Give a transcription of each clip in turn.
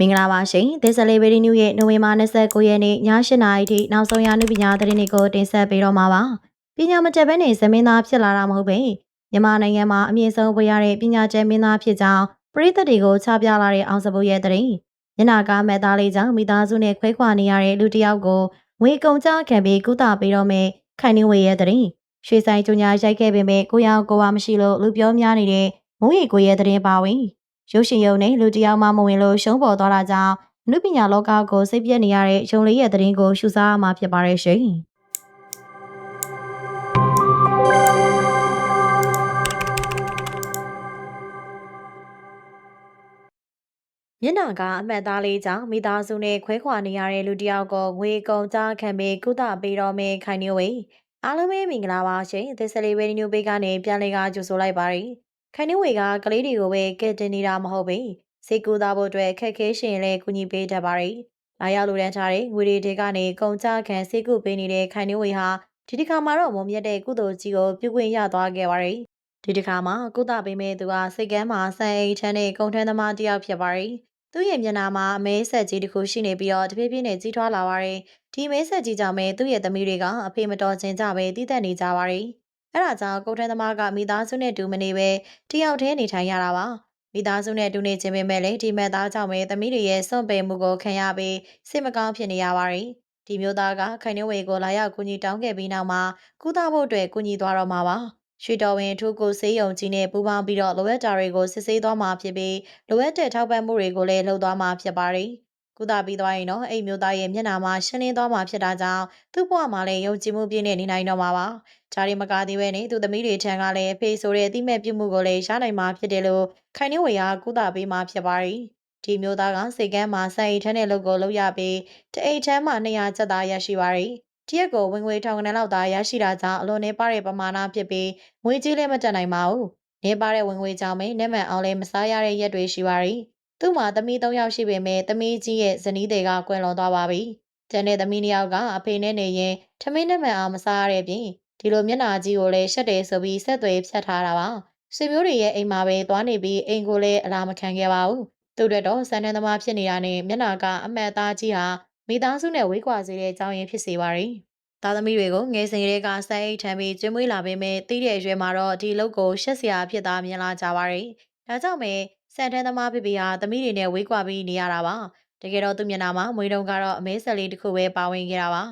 မင်္ဂလာပါရှင်။ This Celebrity News ရဲ့နိုဝင်ဘာ29ရက်နေ့ည8:00နာရီထိနောက်ဆုံးရနုပညာသတင်းတွေကိုတင်ဆက်ပေးတော့မှာပါ။ပညာမကျက်ဘဲနဲ့ဇမင်းသားဖြစ်လာတာမဟုတ်ပဲ။မြန်မာနိုင်ငံမှာအမြင့်ဆုံးဝေရတဲ့ပညာကျက်မင်းသားဖြစ်ကြောင်းပြည်သက်တွေကိုချပြလာတဲ့အောင်စပုတ်ရဲ့သတင်း။ညနာကားမဲ့သားလေးကြောင့်မိသားစုနဲ့ခွဲခွာနေရတဲ့လူတစ်ယောက်ကိုငွေကုန်ကြခံပြီးကုသပေးတော့မယ်ခိုင်နှင်းဝေရဲ့သတင်း။ရွှေဆိုင်ကျုံညာရိုက်ခဲ့ပေမဲ့ကိုရောကိုဝါမရှိလို့လူပြောများနေတဲ့မုံရီကိုရဲ့သတင်းပါဝင်။ ရုပ်ရှင်ရုံနဲ့လူတစ်ယောက်မှမဝင်လို့ရှုံးပေါ်သွားတာကြောင့်အနုပညာလောကကိုစိတ်ပြက်နေရတဲ့ရုံလေးရဲ့သတင်းကိုရှုစားရမှာဖြစ်ပါတယ်ရှင်။မျက်နှာကအမှတ်သားလေးကြောင့်မိသားစုနဲ့ခွဲခွာနေရတဲ့လူတစ်ယောက်ကိုငွေကုန်ကြားခံပြီးကုသပေးတော်မူခိုင်နေဝေအားလုံးပဲမင်္ဂလာပါရှင်။ This Celebrity News ပေးကနေပြန်လည်ကကြိုဆိုလိုက်ပါရစေ။ ခိုင်နေဝေကကလေးတွေကိုပဲကဲတင်နေတာမဟုတ်ဘူး။စိတ်ကူးသားဖို့အတွက်ခက်ခဲရှင်လည်းကူညီပေးတတ်ပါရစေ။လာရောက်လူတန်းထားတဲ့ငွေတွေတွေကနေကုန်ကြခံစိတ်ကူပေးနေတဲ့ခိုင်နေဝေဟာဒီတစ်ခါမှာတော့မုံမြတ်တဲ့ကုသိုလ်ကြီးကိုပြုခွင့်ရသွားခဲ့ပါရစေ။ဒီတစ်ခါမှာကုသပေးမဲ့သူကစိတ်ကမ်းမှာဆန်အိတ်ထန်းတဲ့ကုန်ထမ်းသမားတစ်ယောက်ဖြစ်ပါရစေ။သူ့ရဲ့မျက်နှာမှာအမဲဆက်ကြီးတစ်ခုရှိနေပြီးတော့တဖြည်းဖြည်းနဲ့ကြီးထွားလာပါရယ်ဒီမဲဆက်ကြီးကြောင့်ပဲသူ့ရဲ့သမီးတွေကအဖေမတော်ချင်ကြပဲတည်သက်နေကြပါရယ် အဲ့ဒါကြောင့်ကုတ်ထန်းသမားကမိသားစုနဲ့တူမနေပဲတယောက်တည်းနေထိုင်ရတာပါမိသားစုနဲ့တူနေခြင်းပဲမဲ့လေဒီမဲ့သားကြောင့်ပဲသမီးတွေရဲ့စွန့်ပယ်မှုကိုခံရပြီးစိတ်မကောင်းဖြစ်နေရပါရယ်ဒီမျိုးသားကခိုင်နှဝေကိုလာရောက်ကူညီတောင်းခဲ့ပြီးနောက်မှာကုသဖို့အတွက်ကူညီသွားတော့မှာပါရွှေတော်ဝင်ထူးကိုစေးရုံကြီးနဲ့ပူးပေါင်းပြီးတော့လိုအပ်တာတွေကိုစစ်ဆေးသွားမှာဖြစ်ပြီးလိုအပ်တဲ့ထောက်ပံ့မှုတွေကိုလည်းလုပ်သွားမှာဖြစ်ပါတယ်။ ကုသပြီးသွားရင်တော့အိမ်မျိုးသားရဲ့မျက်နှာမှာရှင်းလင်းသွားမှာဖြစ်တာကြောင့်သူ့ဘဝမှာလည်းယုံကြည်မှုပြည့်နေနေနိုင်တော့မှာပါ။ဂျာရီမကာသေးပဲနဲ့သူသမီးတွေထံကလည်းဖေးဆိုတဲ့အတိမဲ့ပြုမှုကိုလည်းရနိုင်မှာဖြစ်တယ်လို့ခိုင်နှင်းဝေကကုသပေးမှာဖြစ်ပါတယ်။ဒီမျိုးသားကစိတ်ကမ်းမှာစိုက်အိတ်ထန်းတဲ့လုပ်ကိုလုပ်ရပြီးတအိတ်ထန်းမှာ200ကျပ်သားရရှိပါတယ်။တရက်ကိုဝင်ငွေထောင်ကနေလောက်သာရရှိတာကြောင့်အလွန်နေပါတဲ့ပမာဏဖြစ်ပြီးငွေကြီးလည်းမတက်နိုင်ပါဘူး။နေပါတဲ့ဝင်ငွေကြောင့်ပဲနက်မှန်အောင်လည်းမစားရတဲ့ရက်တွေရှိပါ ರಿ ။ သူ့မှာသမီး၃ယောက်ရှိပေမဲ့သမီးကြီးရဲ့ဇနီးတွေကကွယ်လွန်သွားပါပြီ။ကျန်တဲ့သမီးနှစ်ယောက်ကအဖေနဲ့နေရင်ထမင်းနက်မှန်အောင်မစားရတဲ့ပြင်ဒီလိုမျက်နှာကြီးကိုလည်းရှက်တယ်ဆိုပြီးဆက်သွယ်ဖြတ်ထားတာပါ။ဆွေမျိုးတွေရဲ့အိမ်မှာပဲသွားနေပြီးအိမ်ကိုလည်းအလားမခံခဲ့ပါဘူး။သူ့အတွက်တော့စံတန်းသမားဖြစ်နေတာနဲ့မျက်နှာကအမှတ်သားကြီးဟာမိသားစုနဲ့ဝေးကွာစေတဲ့အကြောင်းရင်းဖြစ်စေပါ ರಿ ။သားသမီးတွေကိုငယ်စဉ်ကလေးကစိုက်အိတ်ထမ်းပြီးကျွေးမွေးလာပေမဲ့တီးတဲ့အရွယ်မှာတော့ဒီလုပ်ကိုရှက်စရာဖြစ်သားမြင်လာကြပါ ರಿ ။ဒါကြောင့် ဆန်တန်းသမားဖေဖေဟာသမီးတွေနဲ့ဝေးကွာပြီးနေရတာပါတကယ်တော့သူမျက်နှာမှာမွေးတုံကတော့အမဲဆက်လေးတစ်ခုပဲပါဝင်ခဲ့တာပါ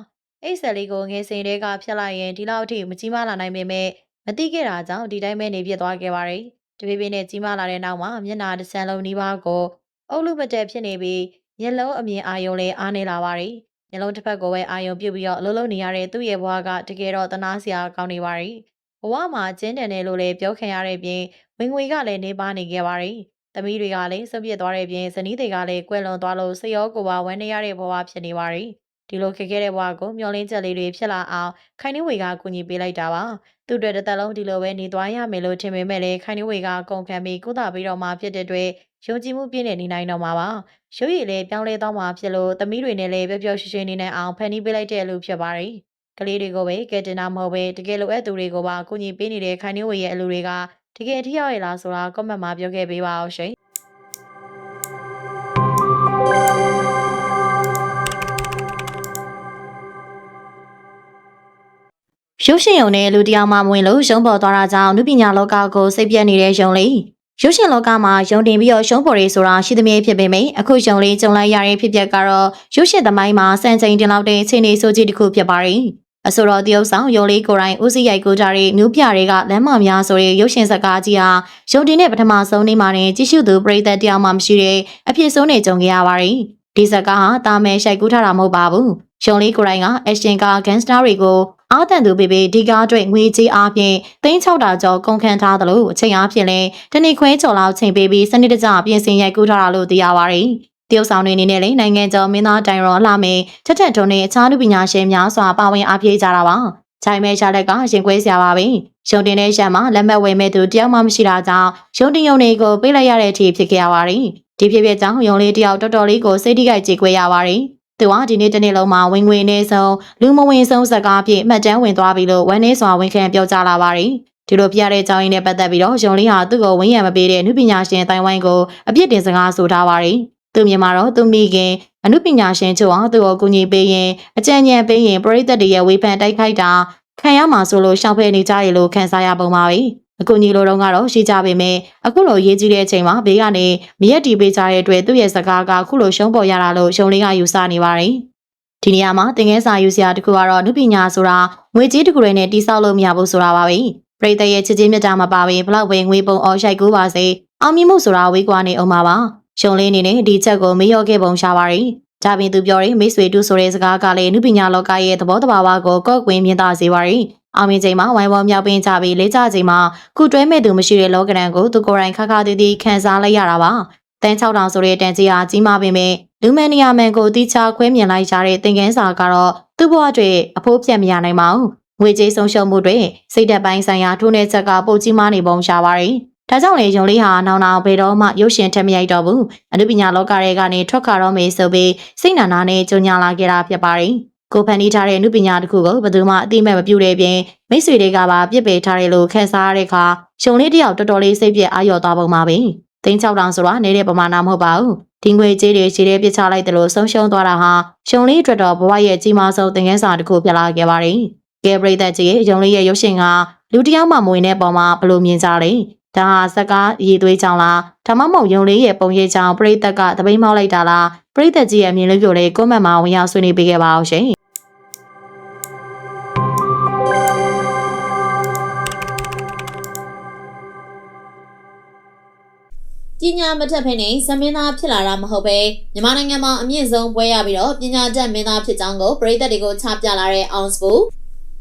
အိတ်ဆက်လေးကိုငယ်စဉ်တည်းကဖျက်လိုက်ရင်ဒီလောက်အထိမကြီးမားလာနိုင်ပေမဲ့မတိခဲ့တာကြောင့်ဒီတိုင်းပဲနေပြစ်သွားခဲ့ပါရယ်တပိပိနဲ့ကြီးမားလာတဲ့နောက်မှာမျက်နှာတစ်ဆန်လုံးနီးပါးကိုအုပ်လူမတဲဖြစ်နေပြီးမျက်လုံးအမြင်အာရုံလည်းအားနေလာပါရယ်မျက်လုံးတစ်ဖက်ကိုပဲအာရုံပြုတ်ပြီးတော့လှုပ်လှုပ်နေရတဲ့သူ့ရဲ့ဘဝကတကယ်တော့တနာစရာကောင်းနေပါရယ်ဘဝမှာကျင်းတယ်လို့လည်းပြောခံရတဲ့ပြင်ဝင်ငွေကလည်းနေပါနေခဲ့ပါရယ် သမီးတွေကလည်းစွန့်ပစ်သွားတဲ့ပြင်ဇနီးတွေကလည်းကွယ်လွန်သွားလို့စိတ်ရောကိုယ်ပါဝမ်းနေရတဲ့ဘဝဖြစ်နေပါ ರಿ ။ဒီလိုခက်ခဲတဲ့ဘဝကိုမျောလင်းချက်လေးတွေဖြစ်လာအောင်ခိုင်နှင်းဝေကကူညီပေးလိုက်တာပါ။သူ့အတွက်တစ်သက်လုံးဒီလိုပဲနေသွားရမယ်လို့ထင်ပေမဲ့လည်းခိုင်နှင်းဝေကကုန်ခံပြီးကုသပြီးတော့မှဖြစ်တဲ့အတွက်ယုံကြည်မှုပြည့်နေနေနိုင်တော့မှာပါ။ရုပ်ရည်လည်းပြောင်းလဲသွားမှာဖြစ်လို့သမီးတွေနဲ့လည်းပျော်ပျော်ရွှင်ရွှင်နေနိုင်အောင်ဖန်တီးပေးလိုက်တဲ့လူဖြစ်ပါ ರಿ ။ကလေးတွေကိုပဲကဲတင်တာမဟုတ်ပဲတကယ်လိုအပ်သူတွေကိုပါကူညီပေးနေတဲ့ခိုင်နှင်းဝေရဲ့အလူတွေက တကယ်ထိရောက်ရလားဆိုတာကွန်မန့်မှာပြောခဲ့ပေးပါအောင်ရှင်ရုပ်ရှင်ရုံနဲ့လူတရားမှမဝင်လို့ရုံးပေါ်သွားတာကြောင့်လူပညာလောကကိုစိတ်ပြက်နေတဲ့ရုံလေးရုပ်ရှင်လောကမှာရုံတင်ပြီးတော့ရှုံးပေါ်ရေးဆိုတာရှိသမျှဖြစ်ပေမယ့်အခုရုံလေးကြုံလိုက်ရတဲ့ဖြစ်ပျက်ကတော့ရုပ်ရှင်သမိုင်းမှာစံချိန်တင်လောက်တဲ့အခြေအနေဆိုကြီးတစ်ခုဖြစ်ပါရင် အဆိုတော်တရုပ်ဆောင်ရုံလေးကိုယ်တိုင်ဦးစီးရိုက်ကူးကြတဲ့မျိုးပြတွေကလမ်းမများဆိုတဲ့ရုပ်ရှင်ဇာတ်ကားကြီးဟာရုံတင်တဲ့ပထမဆုံးနေ့မှာတင်ကြည့်ရှုသူပရိသတ်တယောက်မှမရှိတဲ့အဖြစ်ဆုံးနေကြုံခဲ့ရပါတယ်ဒီဇာတ်ကားဟာတာမဲရှိုက်ကူးထားတာမဟုတ်ပါဘူးရုံလေးကိုယ်တိုင်ကအရှင်ကာဂန်စတာတွေကိုအာတန်သူပေပေဒီကားအတွက်ငွေကြေးအားဖြင့်3600ကျော်ကုန်ခန်းထားသလိုအချိန်အားဖြင့်လည်းတနေ့ခွဲကျော်လောက်ချိန်ပေးပြီးစနစ်တကျပြင်ဆင်ရိုက်ကူးထားတာလို့သိရပါတယ်။ တရုတ်ဆောင်တွေအနေနဲ့လည်းနိုင်ငံကျော်မင်းသားတိုင်ရောအလှမေထက်ထက်ထုံနဲ့အခြားလူပညာရှင်များစွာပါဝင်အားဖြည့်ကြတာပါ။ချိုင်မဲရှာလက်ကရင်ခွဲစရာပါပဲ။ရုံတင်တဲ့ရှမ်းမှာလက်မှတ်ဝယ်မဲ့သူတယောက်မှမရှိတာကြောင့်ရုံတင်ရုံတွေကိုပေးလိုက်ရတဲ့အထိဖြစ်ခဲ့ရပါတယ်။ဒီဖြစ်ဖြစ်ကြောင့်ရုံလေးတယောက်တော်တော်လေးကိုစိတ်ထိခိုက်ကြေကွဲရပါတယ်။သူကဒီနေ့တနေ့လုံးမှာဝင်ငွေနေဆုံးလူမဝင်ဆုံးစကားဖြင့်မှတ်တမ်းဝင်သွားပြီလို့ဝန်နေစွာဝန်ခံပြောကြားလာပါတယ်။ဒီလိုပြရတဲ့အကြောင်းရင်းနဲ့ပတ်သက်ပြီးတော့ယုံလေးဟာသူ့ကိုဝင်းရံမပေးတဲ့နုပညာရှင်အတိုင်းဝိုင်းကိုအပြစ်တင်စကားဆိုထားပါတယ် သူမြင်မှာတော့သူမိခင်အမှုပညာရှင်ချုပ်အောင်သူ့ကိုကူညီပေးရင်အကြံဉာဏ်ပေးရင်ပရိသတ်တွေရဲ့ဝေဖန်တိုက်ခိုက်တာခံရမှာဆိုလို့ရှောင်ဖယ်နေကြရလို့ခံစားရပုံပါပဲအကူညီလိုတော့ကတော့ရှိကြပေမဲ့အခုလိုရေးကြီးတဲ့အချိန်မှာဘေးကနေမရက်တီပေးကြတဲ့အတွက်သူ့ရဲ့စကားကအခုလိုရှုံးပေါ်ရတာလို့ရှုံးလေးကယူဆနေပါတယ်ဒီနေရာမှာတင်ငယ်စာယူစရာတစ်ခုကတော့နုပညာဆိုတာငွေကြေးတစ်ခုတွေနဲ့တိစောက်လို့မရဘူးဆိုတာပါပဲပရိသတ်ရဲ့ချစ်ချင်းမြတ်တာမပါဘဲဘလောက်ပဲငွေပုံအော်ရှိုက်ကူးပါစေအောင်မြင်မှုဆိုတာဝေးကွာနေအောင်ပါပါ ရှုံလေးအနေနဲ့ဒီချက်ကိုမေ့လျော့ခဲ့ပုံရှာပါရီ။ဒါပြင်သူပြောတဲ့မိတ်ဆွေတူဆိုတဲ့စကားကလည်းနုပညာလောကရဲ့သဘောတဘာဝကိုကော့ကွင်းမြင်သာစေပါရီ။အောင်မြင်ချိန်မှာဝိုင်းဝန်းမြောက်ပင်းကြပြီးလေးကြချိန်မှာခုတွဲမဲ့သူမရှိတဲ့လောကရန်ကိုသူကိုယ်တိုင်ခါခါတည်တည်ခံစားလိုက်ရတာပါ။တန်း6000ဆိုတဲ့တန်ကြီးဟာကြီးမားပေမဲ့လူမန်နီယာမန်ကိုတိချခွဲမြင်လိုက်ကြတဲ့သင်ကန်းစာကတော့သူ့ဘဝအတွက်အဖိုးပြတ်မရနိုင်ပါဘူး။ငွေကြေးဆုံးရှုံးမှုတွေစိတ်သက်ပိုင်းဆိုင်ရာထိုးနှက်ချက်ကပိုကြီးမားနေပုံရှာပါရီ။ ဒါကြောင့်လေယုံလေးဟာနောင်နောင်ဘယ်တော့မှရုပ်ရှင်ထက်မရိုက်တော့ဘူးအနုပညာလောကတွေကနေထွက်ခါတော့မေးဆိုပြီးစိတ်နာနာနဲ့ကြုံညာလာခဲ့တာဖြစ်ပါတယ်ကိုဖန်တီးထားတဲ့အနုပညာတစ်ခုကိုဘယ်သူမှအတိမဲ့မပြုတဲ့ပြင်မိတ်ဆွေတွေကပါပြစ်ပယ်ထားတယ်လို့ခန်းစားရတဲ့အခါရှုံလေးတယောက်တော်တော်လေးစိတ်ပြက်အာရော်သွားပုံပါပဲသိန်း6000ဆိုတာနေတဲ့ပမာဏမဟုတ်ပါဘူးဒီငွေကြေးတွေခြေထဲပစ်ချလိုက်တယ်လို့ဆုံးရှုံးသွားတာဟာရှုံလေးအတွက်တော့ဘဝရဲ့ကြီးမားဆုံးသင်ခန်းစာတစ်ခုဖြစ်လာခဲ့ပါတယ်ကဲပရိသတ်ကြီးရဲ့ယုံလေးရဲ့ရုပ်ရှင်ကလူတစ်ယောက်မှမဝင်တဲ့ပုံမှာဘယ်လိုမြင်ကြလဲ ဒါဟာစကားရည်သွေးကြောင်လားဒါမှမဟုတ်ယုံလေးရဲ့ပုံရိပ်ကြောင်ပရိသတ်ကတပိမောက်လိုက်တာလားပရိသတ်ကြီးရဲ့အမြင်လေးပြိုလေးကွန်မန့်မှာဝင်ရောက်ဆွေးနွေးပေးခဲ့ပါအောင်ရှင်ပညာမထက်ဖ ೇನೆ ဇမင်းသားဖြစ်လာတာမဟုတ်ပဲမြန်မာနိုင်ငံမှာအမြင့်ဆုံးပွဲရပြီးတော့ပညာတတ်မင်းသားဖြစ်ကြောင်းကိုပြည်သက်တွေကိုချပြလာတဲ့အောင်စပူ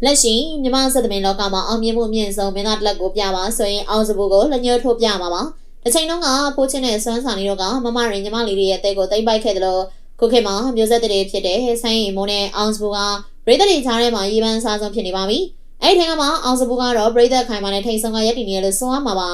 လက်ရှိမြန်မာစက်သမင်လောကမှာအောင်မြင်မှုအမြင့်ဆုံးမင်းသားတစ်လက်ကိုပြပါဆိုရင်အောင်စပူကိုလက်ညှိုးထိုးပြမှာပါတစ်ချိန်လုံးကဖိုးချင်းနဲ့စွမ်းဆောင်နေတော့ကမမရင်ညီမလေးတွေရဲ့အသေးကိုတိမ့်ပိုက်ခဲ့တယ်လို့ခုခေတ်မှာမျိုးဆက်တွေဖြစ်တဲ့ဆိုင်းရီမိုးနဲ့အောင်စပူကပြည်သက်တွေချားထဲမှာရေပန်းစားဆုံးဖြစ်နေပါပြီအဲ့ဒီထက်ကမှအောင်စပူကတော့ပြည်သက်ခိုင်မာနဲ့ထိန်ဆုံးကရက်တည်နေရလို့ဆိုရမှာပါ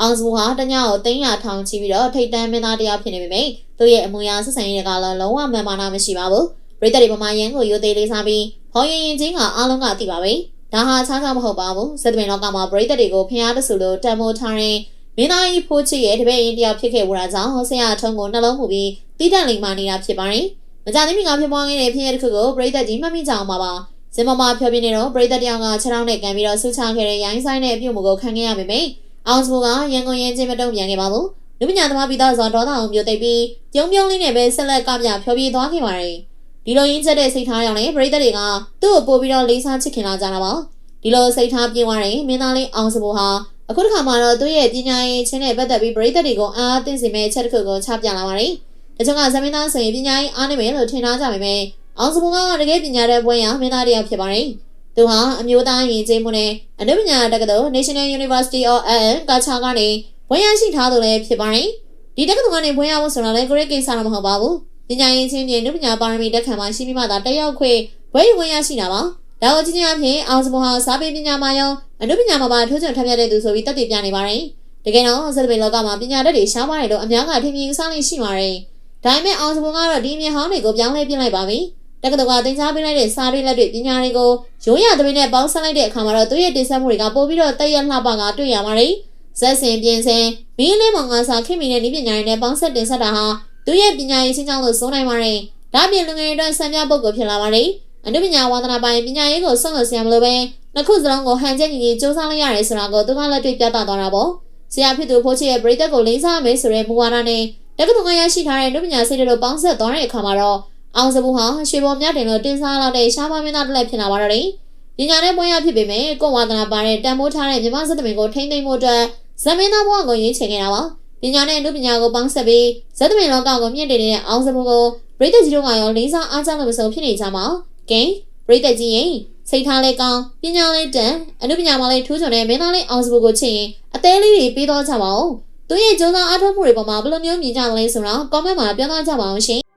အောင်စုဟာတညကိုသိန်းရထောင်ချီပြီးတော့ထိတ်တန်းမင်းသားတယောက်ဖြစ်နေပေမယ့်သူ့ရဲ့အမူအရာဆက်ဆံရေးကလည်းလုံးဝမှန်ပါနာမရှိပါဘူး။ပြည်သက်တွေပမာရန်ကိုရိုသေးလေးစားပြီး ဟောရင်ရင်ချင်းကအားလုံးကသိပါပဲ။ဒါဟာခြားခြားမဟုတ်ပါဘူး။စက်တပင်လောကမှာပြည်သက်တွေကိုဖျားတဆူလို့တံမိုးထားရင်မင်းသားကြီးဖိုးချစ်ရဲ့တပည့်ရင်တယောက်ဖြစ်ခဲ့ဝတာကြောင့်ဆရာထုံးကိုနှလုံးမူပြီးတိတက်လိမ်မာနေတာဖြစ်ပါတယ်။မကြသေးမီကဖြစ်ပွားခဲ့တဲ့ဖြစ်ရပ်တစ်ခုကိုပြည်သက်ကြီးမှတ်မိကြအောင်ပါပါ။စင်မမဖြောပြနေတော့ပြည်သက်တယောက်ကခြေထောက်နဲ့ကန်ပြီးတော့ဆူချခဲ့တဲ့ရိုင်းဆိုင်တဲ့အပြုတ်မှုကိုခံခဲ့ရပေမယ့်အောင်စုကရန်ကုန်ရင်းချင်းမတုံ့ပြန်ခဲ့ပါဘူး။လူပညာသမားပြီးသားစွာဒေါသအောင်မျိုးသိပ်ပြီးပြုံးပြုံးလေးနဲ့ပဲဆက်လက်ကပြဖြောပြေးသွားခဲ့ပါတယ်။ ဒီလိုရင်းချက်တဲ့စိတ်ထားကြောင့်လည်းပရိသတ်တွေကသူ့ကိုပို့ပြီးတော့လေးစားချစ်ခင်လာကြတာပါ။ဒီလိုစိတ်ထားပြေးသွားတဲ့မင်းသားလေးအောင်စုဟာအခုတစ်ခါမှတော့သူ့ရဲ့ပညာရေးချင်းနဲ့ပတ်သက်ပြီးပရိသတ်တွေကိုအားအသင့်စေမဲ့ချက်တစ်ခုကိုချပြလာပါတယ်။ဒါကြောင့်ကဇမင်းသားဆိုရင်ပညာရေးအားနေမယ်လို့ထင်ထားကြပေမဲ့အောင်စုကတကယ်ပညာတဲ့ပွဲရမင်းသားတယောက်ဖြစ်ပါတယ်။သူဟာအမျိုးသားယဉ်ကျေးမှုနဲ့အနုပညာတက္ကသိုလ် National University of LA ကချာကနေဘွဲ့ရရှိထားသူလည်းဖြစ်ပါတယ်။ဒီတက္ကသိုလ်ကနေဘွဲ့ရဖို့ဆိုတာလည်း great ကိစ္စတော့မဟုတ်ပါဘူး။ပ ညာရေးချင်းပြင်အနုပညာပါရမီတက်ခံမှရှိပြီးမှသာတက်ရောက်ခွင့်ဘွဲ့ယူခွင့်ရရှိတာပါ။ဒါကိုကြီးကြီးအဖြစ်အောင်စမဟာစာပေပညာမှာရောအနုပညာမှာပါထိုးချွန်ထပ်ပြတဲ့သူဆိုပြီးတက်တည်ပြနေပါတယ်။တကယ်တော့စက်ပေလောကမှာပညာတတ်တွေရှားပါတယ်လို့အများကထင်မြင်ယူဆနေရှိပါတယ်။ဒါပေမဲ့အောင်စမကတော့ဒီအမြင်ဟောင်းတွေကိုပြောင်းလဲပြလိုက်ပါပြီ။တက္ကသိုလ်ကတင် जा ပေးလိုက်တဲ့စာတွေလက်တွေပညာတွေကိုရိုးရသမီးနဲ့ပေါင်းစပ်လိုက်တဲ့အခါမှာတော့သူရဲ့တင်ဆက်မှုတွေကပို့ပြီးတော့တက်ရက်လှပကတွေ့ရပါတယ်။ဇက်စင်ပြင်စင်မင်းလေးမောင်ကစားခင်မီနဲ့ဤပညာတွေနဲ့ပေါင်းဆက်တင်ဆက်တာဟာ သူရဲ့ပညာရေးချင်းချောင်းလို့ဆိုနိုင်ပါတယ်။ဒါပြင်လူငယ်တွေအတွက်ဆံပြပုဂ္ဂိုလ်ဖြစ်လာပါတယ်။အနုပညာဝါသနာပိုင်းပညာရေးကိုဆက်လို့ဆရာမလို့ပဲနှစ်ခုစလုံးကိုဟန်ချက်ညီညီစူးစမ်းလိုက်ရတယ်ဆိုတာကိုသူကလက်တွေ့ပြသသွားတာပေါ့။ဆရာဖြစ်သူဖိုးချစ်ရဲ့ပရိသတ်ကိုလိမ့်စားမယ်ဆိုတဲ့မူဝါဒနဲ့တက္ကသိုလ်ကရရှိထားတဲ့အနုပညာစိတ်တွေတို့ပေါင်းဆက်သွားတဲ့အခါမှာတော့အောင်စပူဟာရွှေပေါ်မြတင်လို့တင်စားလောက်တဲ့ရှားပါမင်းသားတစ်လက်ဖြစ်လာပါတော့တယ်။ပညာနဲ့ပွင့်ရဖြစ်ပေမဲ့ကိုဝါသနာပါတဲ့တန်မိုးထားတဲ့မြမစက်သမင်ကိုထိမ့်သိမ့်မှုအတွက်ဇမင်းသားဘဝကိုရင်းချင်ခဲ့တာပါ။ ပညာနဲ့အမှုပညာကိုပေါင်းဆက်ပြီးဇက်သမင်လောကကိုမြင့်တင်နေတဲ့အောင်စပူကိုပြည်သက်ကြီးတို့ကရောလေးစားအားကြလို့မဆုံးဖြစ်နေကြမှာ။ကဲပြည်သက်ကြီးရင်စိတ်ထားလဲကောင်းပညာလဲတန်အမှုပညာမလဲထူးချွန်တဲ့မင်းသားလေးအောင်စပူကိုချစ်ရင်အသေးလေးတွေပေးတော့ကြပါဦး။သူရဲ့ကြိုးစားအားထုတ်မှုတွေပေါ်မှာဘယ်လိုမျိုးမြင်ကြလဲဆိုတော့ comment မှာပြောသားကြပါအောင်ရှင်။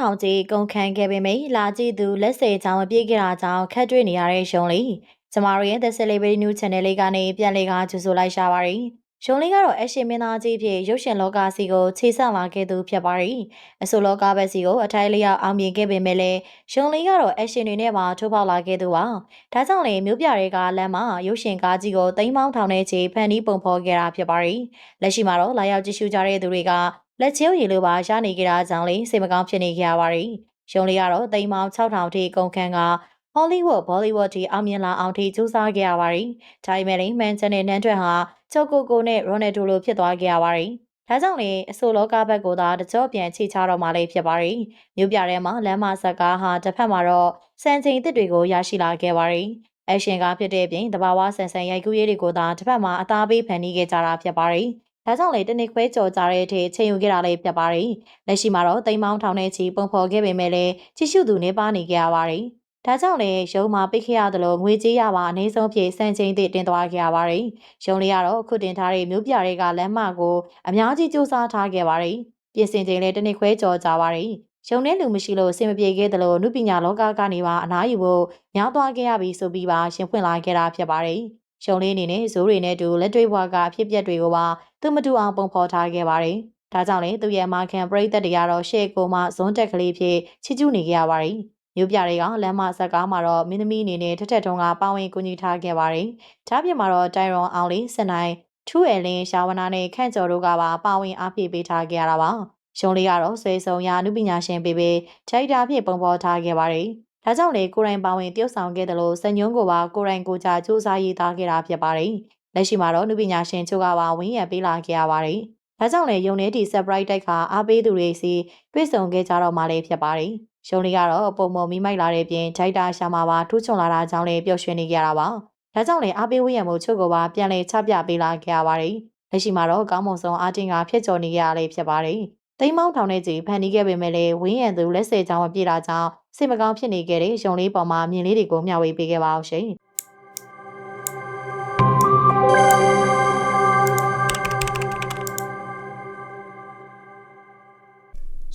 ထောင်ကြီးကုန်ခန်းခဲ့ပေမယ့်လာကြည့်သူလက်ဆယ်ချောင်းမပြေးကြတာကြောင့်ခက်တွေ့နေရတဲ့ရှုံးလေးကျမတို့ရဲ့ The Celebrity News Channel လေးကနေပြန်လေးကကြိုဆိုလိုက်ရှာပါရယ်ရုံလေးကတော့အရှင်မင်းသားကြီးဖြစ်ရုပ်ရှင်လောကစီကိုခြေဆန့်လာခဲ့သူဖြစ်ပါတယ်။အဆိုလောကဘက်စီကိုအထိုက်လျောက်အောင်မြင်ခဲ့ပေမဲ့လည်းရုံလေးကတော့အရှင်တွေနဲ့ပါထိုးပေါက်လာခဲ့သူပါ။ဒါကြောင့်လေမြို့ပြတွေကလမ်းမှာရုပ်ရှင်ကားကြီးကိုတိမ်မောင်းထောင်တဲ့ချေဖန်တီးပုံဖော်ခဲ့တာဖြစ်ပါတယ်။လက်ရှိမှာတော့လာရောက်ကြည့်ရှုကြတဲ့သူတွေက လက်ချင်းရည်လိုပါရနေကြတာကြောင့်လေစိတ်မကောင်းဖြစ်နေကြရပါတယ်။ရုံလေးကတော့တိမ်မောင်း6000ထိကုန်ခန်းကဟောလိဝုဒ်ဘောလိဝုဒ်တီအောင်မြင်လာအောင်ထိစူးစမ်းခဲ့ရပါတယ်။ဒါပေမဲ့လည်းမန်ချက်နဲ့နန်းထွက်ဟာချော့ကိုကိုနဲ့ရိုနယ်ဒိုလိုဖြစ်သွားခဲ့ရပါတယ်။ဒါကြောင့်လေအဆိုလောကဘက်ကိုသာတကြော့ပြန်ချိချတော့မှလည်းဖြစ်ပါတယ်။မြို့ပြထဲမှာလမ်းမဆက်ကားဟာတစ်ဖက်မှာတော့စံချိန်တစ်တွေကိုရရှိလာခဲ့ပါတယ်။အရှင်ကားဖြစ်တဲ့ပြင်တဘာဝဆန်ဆန်ရိုက်ကူးရေးတွေကိုသာတစ်ဖက်မှာအသားပေးဖန်တီးခဲ့ကြတာဖြစ်ပါတယ်။ ဒါကြောင့်လေတနစ်ခွဲကြော်ကြတဲ့အထိချိန်ယူခဲ့တာလည်းဖြစ်ပါတယ်။လက်ရှိမှာတော့တိမ်မောင်းထောင်တဲ့ချီပုံဖော်ခဲ့ပေမဲ့လည်းချီရှုသူနေပါနေကြရပါတယ်။ဒါကြောင့်လည်းရုံမှာပိတ်ခဲ့ရတယ်လို့ငွေကြေးရပါအနည်းဆုံးဖြစ်စံချိန်သည့်တင်သွားခဲ့ရပါတယ်။ရုံလေးကတော့အခုတင်ထားတဲ့မြို့ပြတွေကလမ်းမကိုအများကြီးစူးစမ်းထားခဲ့ပါတယ်။ပြင်ဆင်ချိန်လည်းတစ်နှစ်ခွဲကျော်ကြပါတယ်။ရုံနဲ့လူမရှိလို့အဆင်မပြေခဲ့တယ်လို့နုပညာလောကကနေပါအနားယူဖို့များသွားခဲ့ရပြီဆိုပြီးပါရှင်ဖွင့်လာခဲ့တာဖြစ်ပါတယ်။ရုံလေးအနေနဲ့ဇိုးတွေနဲ့တူလက်တွေ့ဘဝကအဖြစ်အပျက်တွေကိုပါ သူမတူအောင်ပုံဖော်ထားခဲ့ပါတယ်။ဒါကြောင့်လေသူရဲ့မာခံပရိသတ်တွေကတော့ရှေ့ကိုမှဇွန်းတက်ကလေးဖြစ်ချီကျူးနေကြရပါတယ်။မြို့ပြတွေကလမ်းမဆက်ကားမှာတော့မင်းသမီးအနေနဲ့ထက်ထက်ထုံးကပါဝင်ကူညီထားခဲ့ပါတယ်။ဒါပြင်မှာတော့တိုင်ရွန်အောင်လေးစနိုင်ထူးအလင်းရှာဝနာနဲ့ခန့်ကျော်တို့ကပါပါဝင်အားဖြည့်ပေးထားခဲ့ရတာပါ။ရှုံးလေးကတော့ဆွေဆောင်ရာအမှုပညာရှင်ပေပေထိုက်တာဖြင့်ပုံဖော်ထားခဲ့ပါတယ်။ဒါကြောင့်လေကိုရိုင်းပါဝင်တယောက်ဆောင်ခဲ့တယ်လို့စညွန်းကိုပါကိုရိုင်းကိုကြစူးစမ်းရေးသားခဲ့တာဖြစ်ပါတယ်။ လက်ရှိမှာတော့အမှုပညာရှင်ချို့ကပါဝင်းရံပေးလာခဲ့ရပါတယ်။ဒါကြောင့်လေယုံနေတီ surprise တိုက်ကအားပေးသူတွေစီတွေ့ဆုံခဲ့ကြတော့မှလည်းဖြစ်ပါတယ်။ရုံးလေးကတော့ပုံမမီမိုက်လာတဲ့ပြင်ဒိုက်တာရှာမှာပါထူးချွန်လာတာကြောင့်လည်းပျော်ရွှင်နေကြတာပါ။ဒါကြောင့်လည်းအားပေးဝေးရမှုချုပ်ကိုပါပြန်လည်ချပြပေးလာခဲ့ရပါတယ်။လက်ရှိမှာတော့ကောင်းမွန်ဆုံးအားတင်ကဖြစ်ကျော်နေရလေးဖြစ်ပါတယ်။တိမ်မောင်းထောင်တဲ့ကြီးဖန်တီးခဲ့ပေမဲ့လည်းဝင်းရံသူလက်ဆယ်ချောင်းမပြေတာကြောင့်စိတ်မကောင်းဖြစ်နေခဲ့တဲ့ရုံလေးပေါ်မှာမြင်လေးတွေကိုမျှဝေပေးခဲ့ပါအောင်ရှင်။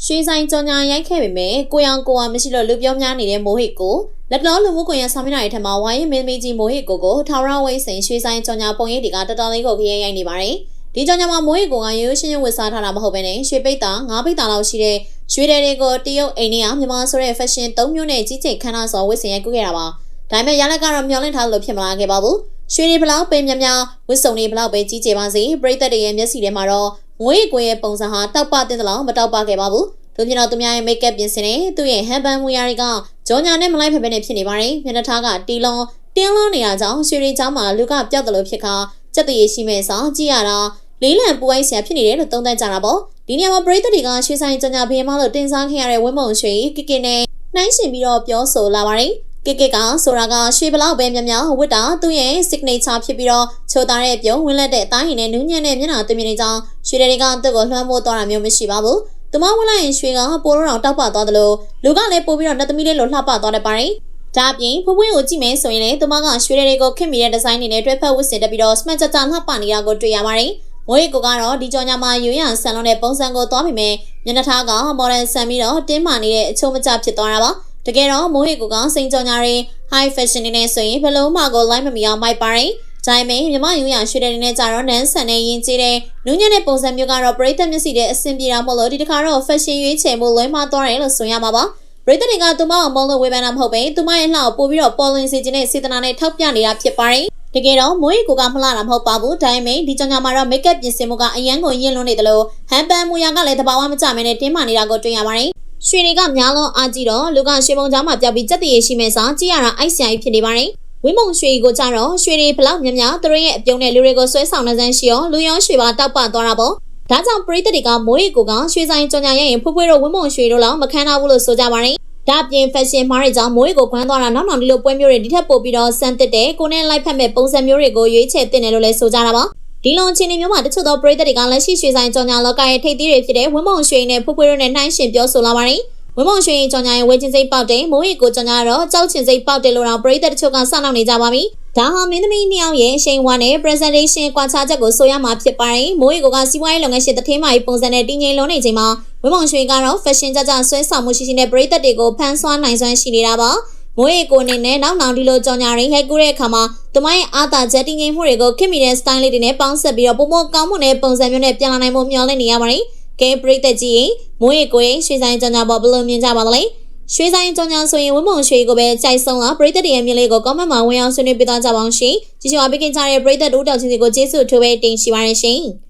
ရွှေဆိုင်ကြော်ညာရိုက်ခဲ့ပေမဲ့ကိုရောင်ကိုဝါမရှိလို့လူပြောများနေတဲ့မိုဟစ်ကိုလက်တော်လူမှုကွန်ရက်ဆောင်မျက်နှာတွေထက်မှာဝိုင်းရင်မင်းမကြီးမိုဟစ်ကိုကိုထောင်ရဝိစိန်ရွှေဆိုင်ကြော်ညာပုံရိပ်တွေကတော်တော်လေးကိုခရမ်းရိုက်နေပါတယ်။ဒီကြော်ညာမှာမိုဟစ်ကိုကရိုးရှင်းရှင်းဝတ်စားထားတာမဟုတ်ဘဲနဲ့ရွှေပိတ်တာငါးပိတ်တာလောက်ရှိတဲ့ရွှေတဲတွေကိုတရုတ်အိမ်နဲ့မြန်မာဆိုတဲ့ fashion ၃မျိုးနဲ့ကြီးကျယ်ခမ်းနားစွာဝတ်ဆင်ရိုက်ကူးခဲ့တာပါ။ဒါပေမဲ့ရလက်ကတော့မျောလင့်ထားလို့ဖြစ်မလာခဲ့ပါဘူး။ရွှေတွေဘလောက်ပဲများများဝတ်စုံတွေဘလောက်ပဲကြီးကျယ်ပါစေပရိသတ်တွေရဲ့မျက်စိထဲမှာတော့ ငွေကွယ်ရဲ့ပုံစံဟာတောက်ပတဲ့တလောက်မတောက်ပခဲ့ပါဘူး။တို့ပြင်တော့သူများရဲ့ make up ပြင်ဆင်နေသူ့ရဲ့ hand band မူရာတွေကကြောညာနဲ့မလိုက်ဖက်ဖက်နဲ့ဖြစ်နေပါတယ်မျက်နှာထားကတီလုံးတင်းလုံးနေတာကြောင့်ရွှေရီချောင်းမှာလူကပျောက်တယ်လို့ဖြစ်ခါစက်တရေရှိမဲ့ဆောင်ကြည့်ရတာလေးလံပူအိုက်ဆရာဖြစ်နေတယ်လို့သုံးသပ်ကြတာပေါ့ဒီနေရာမှာပရိသတ်တွေကရွှေဆိုင်ကြောညာဘင်းမလို့တင်စားခဲ့ရတဲ့ဝင်းမုံရွှေကစ်ကစ်နဲ့နှိုင်းရှင်ပြီးတော့ပြောဆိုလာပါတယ် ကစ်ကစ်ကဆိုတာကရွှေဘလောက်ပဲများများဝတ်တာသူ့ရဲ့ signature ဖြစ်ပြီးတော့ချိုးသားတဲ့ပြုံးဝင်းလက်တဲ့အတိုင်းနဲ့နူးညံ့တဲ့မျက်နှာသွင်းမြင်နေကြောင်းရွှေတွေကသူ့ကိုလွှမ်းမိုးသွားတာမျိုးမရှိပါဘူး။သူမဝင်လိုက်ရင်ရွှေကပိုးရောင်တောက်ပသွားတယ်လို့လူကလည်းပို့ပြီးတော့နှစ်သမီးလေးလိုလှပသွားတယ်ပါတယ်။ဒါအပြင်ဖွပွင့်ကိုကြည့်မယ်ဆိုရင်လည်းသူမကရွှေတွေကိုခင်မိတဲ့ဒီဇိုင်းတွေနဲ့တွဲဖက်ဝတ်ဆင်တက်ပြီးတော့ smart ကြကြလှပနေတာကိုတွေ့ရပါတယ်။မွေးကိုကတော့ဒီကြောင်ညာမှာယူရန်ဆန်လုံးတဲ့ပုံစံကိုသွားပြီးမြမျက်နှာထားက modern ဆန်ပြီးတော့တင်းမာနေတဲ့အချုံမကျဖြစ်သွားတာပါ။ တကယ်တော့မိုးဟစ်ကိုကစိန်ကြော်ညာတွေ high fashion တွေနဲ့ဆိုရင်ဘလုံးမကို line မမီအောင်မိုက်ပါတယ်။ဒါပေမဲ့မြမယူရရွှေတဲ့နေနဲ့ကြတော့နန်းဆန်နဲ့ရင်ကျေးတဲ့နူးညံ့တဲ့ပုံစံမျိုးကတော့ပရိသတ်မျက်စိတဲ့အဆင်ပြေတာမဟုတ်လို့ဒီတစ်ခါတော့ fashion ရွေးချယ်မှုလွဲမှားသွားတယ်လို့ဆိုရမှာပါ။ပရိသတ်တွေကသူမအောင်မုံလို့ဝေဖန်တာမဟုတ်ပဲသူမရဲ့လှကိုပို့ပြီးတော့ပေါ်လင်းစေခြင်းနဲ့စေတနာနဲ့ထောက်ပြနေတာဖြစ်ပါတယ်။တကယ်တော့မိုးရီကိုကမလှတာမဟုတ်ပါဘူးဒါပေမဲ့ဒီကြောင်ကြောင်မှာတော့ make up ပြင်ဆင်မှုကအရန်ကိုရင်းလွန်းနေတယ်လို့ဟန်ပန်မူရကလည်းတဘာဝမကြမဲနဲ့တင်းမာနေတာကိုတွေ့ရပါတယ် ရွှေတွေကများလုံးအားကြည့်တော့လူကရွှေပုံချောင်းမှာပြောက်ပြီးစက်တရေရှိမဲ့စားကြည့်ရတာအိုက်ဆရာကြီးဖြစ်နေပါတယ်ဝင်းမုံရွှေကိုကြတော့ရွှေတွေဘလောက်များများသူတို့ရဲ့အပြုံးနဲ့လူတွေကိုဆွဲဆောင်နေစမ်းရှိအောင်လူရောရွှေပါတောက်ပသွားတာပေါ့ဒါကြောင့်ပရိသတ်တွေကမိုးရီကိုကရွှေဆိုင်ကြောင်ညာရဲ့ရင်ဖွဖွတို့ဝင်းမုံရွှေတို့လောက်မခံနိုင်ဘူးလို့ဆိုကြပါတယ်ဒါပြင် fashion မားတွေကြောင့်မိုးရီကိုခွမ်းသွားတာနောက်နောက်ဒီလိုပွဲမျိုးတွေဒီထက်ပိုပြီးတော့စမ်းတစ်တဲ့ကိုနဲ့လိုက်ဖက်မဲ့ပုံစံမျိုးတွေကိုရွေးချယ်တင်တယ်လို့လည်းဆိုကြတာပါ ဒီလိုအခြေအနေမျိုးမှာတချို့သောပရိသတ်တွေကလက်ရှိရွှေဆိုင်ကြောင်ညာလောကရဲ့ထိပ်သီးတွေဖြစ်တဲ့ဝင်းမုံရွှေနဲ့ဖွဖွတို့နဲ့နှိုင်းရှင်ပြောဆိုလာပါတယ်ဝင်းမုံရွှေကြောင်ညာရဲ့ဝေချင်းစိတ်ပေါက်တယ်မိုးရီကိုကြောင်ညာတော့ကြောက်ချင်စိတ်ပေါက်တယ်လို့တော့ပရိသတ်တချို့ကစောင့်နှောက်နေကြပါပြီဒါဟာမင်းသမီးနှစ်ယောက်ရဲ့အရှိန်ဝါနဲ့ presentation ကွာခြားချက်ကိုဆိုရမှာဖြစ်ပါတယ်မိုးရီကိုကစီးပွားရေးလုပ်ငန်းရှင်တထင်းမာကြီးပုံစံနဲ့တည်ငြိမ်လုံးနေချိန်မှာဝင်းမုံရွှေကတော့ fashion ကြကြဆွဲဆောင်မှုရှိရှိနဲ့ပရိသတ်တွေကိုဖန်ဆွားနိုင်စွမ်းရှိနေတာပါ မိုးရေကိုအနေနဲ့နောက်နောက်ဒီလိုကြောင်ညာရင်းရိုက်ကူးတဲ့အခါမှာသူမရဲ့အာသာချက်တည်ငြိမ်မှုတွေကိုခင်မိတဲ့ style လေးတွေနဲ့ပေါင်းဆက်ပြီးတော့ပုံမကောင်းမှုနဲ့ပုံစံမျိုးနဲ့ပြန်လာနိုင်မှုမျှော်လင့်နေရပါတယ်။ကဲပရိသတ်ကြီးရင်မိုးရေကိုရင်ရွှေဆိုင်ကြောင်ညာပေါ်ဘယ်လိုမြင်ကြပါသလဲ။ရွှေဆိုင်ကြောင်ညာဆိုရင်ဝင်းမုံရွှေကိုပဲကြိုက်ဆုံးလားပရိသတ်တွေရဲ့မြင်လေးကို comment မှာဝင်အောင်ဆွေးနွေးပေးသွားကြပါအောင်ရှင်။ကြည့်ကြပါပေးခင်ကြတဲ့ပရိသတ်တို့တောက်ချင်းစီကိုကျေးဇူးအထူးပဲတင်ရှိပါရရှင်။